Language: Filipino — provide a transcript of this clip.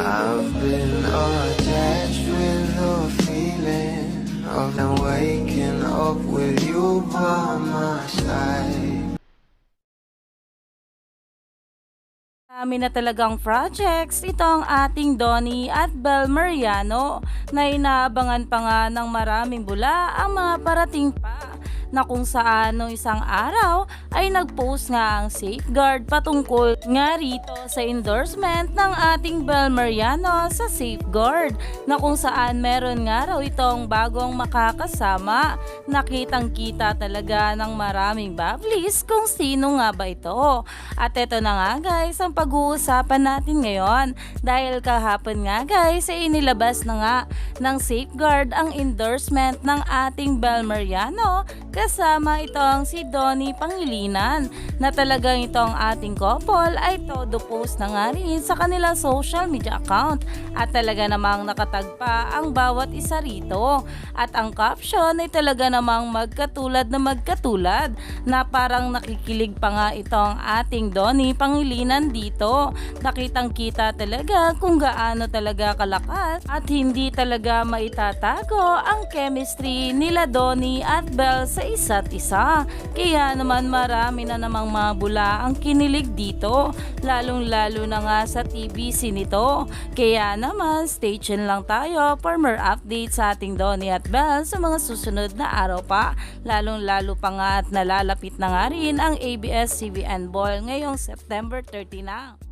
I've been attached with the feeling of them waking up with you by my side. Dami na talagang projects itong ating Donnie at Bel Mariano na inaabangan pa nga ng maraming bula ang mga parating pa na kung saan no isang araw ay nagpost nga ang safeguard patungkol nga rito sa endorsement ng ating Bel Mariano sa safeguard na kung saan meron nga raw itong bagong makakasama. Nakitang kita talaga ng maraming bablis kung sino nga ba ito. At eto na nga guys ang pag-uusapan natin ngayon. Dahil kahapon nga guys ay inilabas na nga ng safeguard ang endorsement ng ating Bel Mariano kasama itong si Donnie Pangilinan na talagang itong ating couple ay todo post na nga rin sa kanilang social media account. At talaga namang nakatagpa ang bawat isa rito. At ang caption ay talaga namang magkatulad na magkatulad na parang nakikilig pa nga itong ating Donnie Pangilinan dito. Nakitang kita talaga kung gaano talaga kalakas at hindi talaga maitatago ang chemistry nila Donnie at Belle sa isa't isa. Kaya naman marami na namang mga bula ang kinilig dito, lalong lalo na nga sa TBC nito. Kaya naman stay tuned lang tayo for more updates sa ating Donnie at Belle sa mga susunod na araw pa. Lalong lalo pa nga at nalalapit na nga rin ang ABS-CBN Ball ngayong September 30 na.